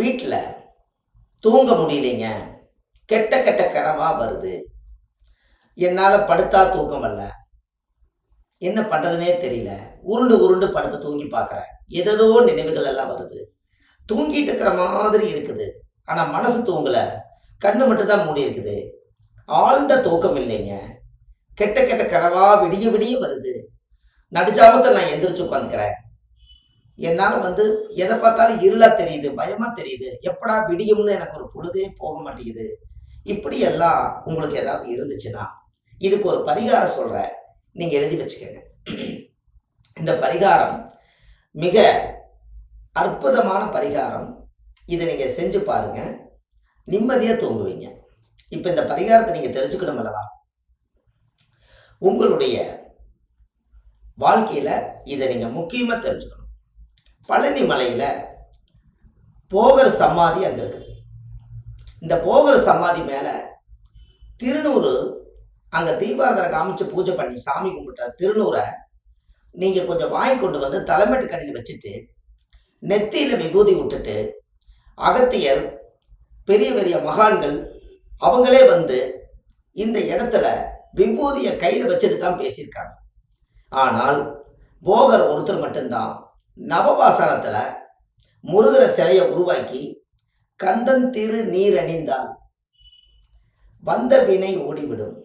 வீட்டில் தூங்க முடியலைங்க. கெட்ட கெட்ட கனவாக வருது. என்னால் படுத்தா தூக்கம் வரல. என்ன பண்ணுறதுனே தெரியல. உருண்டு உருண்டு படுத்து தூங்கி பார்க்குறேன் எதோ நினைவுகள் எல்லாம் வருது. தூங்கிட்டு இருக்கிற மாதிரி இருக்குது. ஆனால் மனசு தூங்கலை. கண்ணு மட்டும்தான் மூடி இருக்குது. ஆழ்ந்த தூக்கம் இல்லைங்க. கெட்ட கெட்ட கனவாக விடிய விடிய வருது. நடுஜாமத்தில் நான் எந்திரிச்சு உட்காந்துக்கிறேன் என்னால் வந்து எதை பார்த்தாலும் இருளா தெரியுது பயமா தெரியுது. எப்படா விடியும்னு எனக்கு ஒரு பொழுதே போக மாட்டேங்குது. இப்படி எல்லாம் உங்களுக்கு ஏதாவது இருந்துச்சுன்னா இதுக்கு ஒரு பரிகாரம் சொல்கிறேன் நீங்கள் எழுதி வச்சுக்கோங்க. இந்த பரிகாரம் மிக அற்புதமான பரிகாரம். இதை நீங்கள் செஞ்சு பாருங்க. நிம்மதியாக தூங்குவீங்க. இப்போ இந்த பரிகாரத்தை நீங்கள் தெரிஞ்சுக்கணும் அல்லவா? உங்களுடைய வாழ்க்கையில் இதை நீங்கள் முக்கியமாக தெரிஞ்சுக்கணும். பழனி மலையில் போகர் சமாதி அங்கே இருக்குது. இந்த போகர் சமாதி மேலே திருநூறு அங்கே தீபாரதனை காமிச்சு பூஜை பண்ணி சாமி கும்பிட்ட திருநூரை நீங்கள் கொஞ்சம் வாங்கி கொண்டு வந்து தலைமட்டு கடையில் வச்சுட்டு நெத்தியில் விபூதி விட்டுட்டு அகத்தியர் பெரிய பெரிய மகான்கள் அவங்களே வந்து இந்த இடத்துல விபூதியை கையில் வச்சுட்டு தான் பேசியிருக்காங்க. ஆனால் போகர் ஒருத்தர் மட்டும்தான் நவபாசனத்தில் முருகர சிலையை உருவாக்கி கந்தன் திரு நீர் அணிந்தால் வந்த வினை ஓடிவிடும்.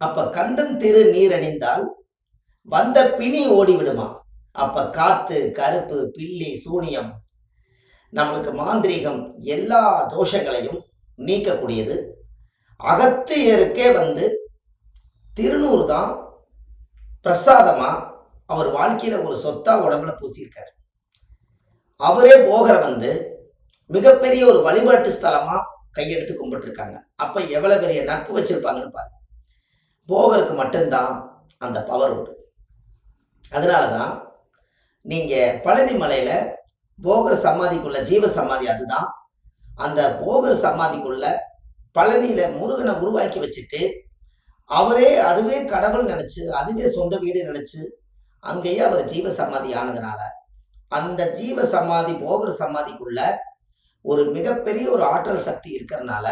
அப்ப கந்தன் திரு நீர் அணிந்தால் வந்த பிணி ஓடிவிடுமா? அப்ப காத்து கருப்பு பில்லி சூனியம் நம்மளுக்கு மாந்திரீகம் எல்லா தோஷங்களையும் நீக்கக்கூடியது. அகத்தியருக்கே வந்து திருநூறு தான் பிரசாதமாக அவர் வாழ்க்கையில ஒரு சொத்தா உடம்புல பூசியிருக்காரு. அவரே போகிற வந்து மிகப்பெரிய ஒரு வழிபாட்டு ஸ்தலமா கையெடுத்து கும்பிட்டுருக்காங்க. அப்ப எவ்வளவு பெரிய நட்பு வச்சிருப்பாங்கன்னு பாருங்க போகருக்கு மட்டும்தான் அந்த பவர் உண்டு. அதனால தான் நீங்கள் பழனி மலையில் போகர் சமாதிக்குள்ள ஜீவ சமாதி அதுதான். அந்த போகர் சமாதிக்குள்ள பழனியில் முருகனை உருவாக்கி வச்சுட்டு அவரே அதுவே கடவுள் நினச்சி அதுவே சொந்த வீடு நினச்சி அங்கேயே அவர் ஜீவ சமாதி ஆனதுனால அந்த ஜீவ சமாதி போகிற சமாதிக்குள்ள ஒரு மிகப்பெரிய ஒரு ஆற்றல் சக்தி இருக்கிறதுனால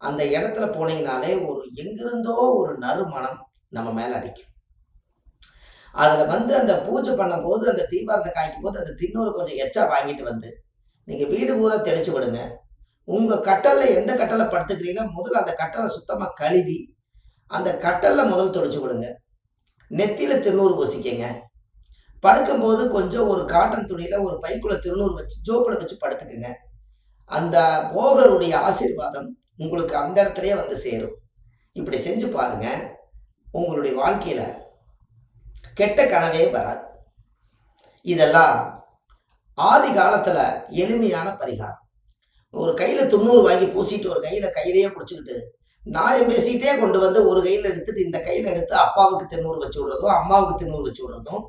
அந்த இடத்துல போனீங்கனாலே ஒரு எங்கிருந்தோ ஒரு நறுமணம் நம்ம மேல அடிக்கும். அதுல வந்து அந்த பூஜை பண்ணும்போது அந்த தீபாரத்தை காய்க்கும் போது அந்த தின்னூறு கொஞ்சம் எச்சா வாங்கிட்டு வந்து நீங்க வீடு பூரா தெளிச்சு விடுங்க. உங்க கட்டளை எந்த கட்டளை படுத்துக்கிறீங்களோ முதல்ல அந்த கட்டளை சுத்தமா கழுவி அந்த கட்டளை முதல் தொளிச்சு விடுங்க. நெத்தியில் திருநூறு பூசிக்கங்க. படுக்கும்போது கொஞ்சம் ஒரு காட்டன் துணியில் ஒரு பைக்குள்ள திருநூறு வச்சு ஜோப்பில் வச்சு படுத்துக்குங்க. அந்த போகருடைய ஆசீர்வாதம் உங்களுக்கு அந்த இடத்துலையே வந்து சேரும். இப்படி செஞ்சு பாருங்க. உங்களுடைய வாழ்க்கையில் கெட்ட கனவே வராது. இதெல்லாம் ஆதி காலத்தில் எளிமையான பரிகாரம். ஒரு கையில் தொண்ணூறு வாங்கி பூசிட்டு ஒரு கையில் கையிலேயே பிடிச்சிக்கிட்டு நான் பேசிட்டே கொண்டு வந்து ஒரு கையில் எடுத்துட்டு இந்த கையில் எடுத்து அப்பாவுக்கு திருநூறு வச்சு விடுறதும் அம்மாவுக்கு திருநூறு வச்சு விடுறதும்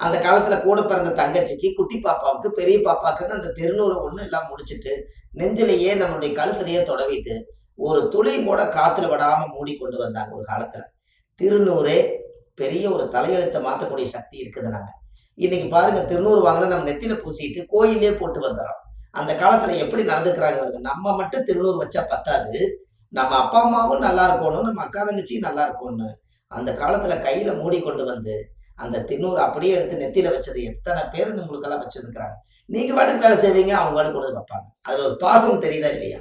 அந்த காலத்துல கூட பிறந்த தங்கச்சிக்கு குட்டி பாப்பாவுக்கு பெரிய பாப்பாக்குன்னு அந்த திருநூறு ஒன்று எல்லாம் முடிச்சிட்டு நெஞ்சிலேயே நம்மளுடைய கழுத்திலேயே தொடவிட்டு ஒரு துளி கூட காத்துல விடாம மூடி கொண்டு வந்தாங்க ஒரு காலத்துல. திருநூறே பெரிய ஒரு தலையெழுத்தை மாற்றக்கூடிய சக்தி இருக்குது நாங்க. இன்னைக்கு பாருங்க திருநூறு வாங்கினா நம்ம நெத்தியில பூசிட்டு கோயிலே போட்டு வந்துடுறோம் அந்த காலத்துல எப்படி நடந்துக்கிறாங்க நம்ம மட்டும் திருநூறு வச்சா பத்தாது. நம்ம அப்பா அம்மாவும் நல்லா இருக்கணும் நம்ம அக்கா தங்கச்சியும் நல்லா இருக்கணும்னு. அந்த காலத்துல கையில மூடி கொண்டு வந்து அந்த திண்ணூறு அப்படியே எடுத்து நெத்தியில வச்சது எத்தனை பேர் உங்களுக்கெல்லாம் வச்சிருக்கிறாங்க. நீங்க பாட்டுக்கு வேலை செய்வீங்க அவங்க பாட்டுக்கு கொண்டு வந்து வைப்பாங்க. அதுல ஒரு பாசம் தெரியுதா இல்லையா?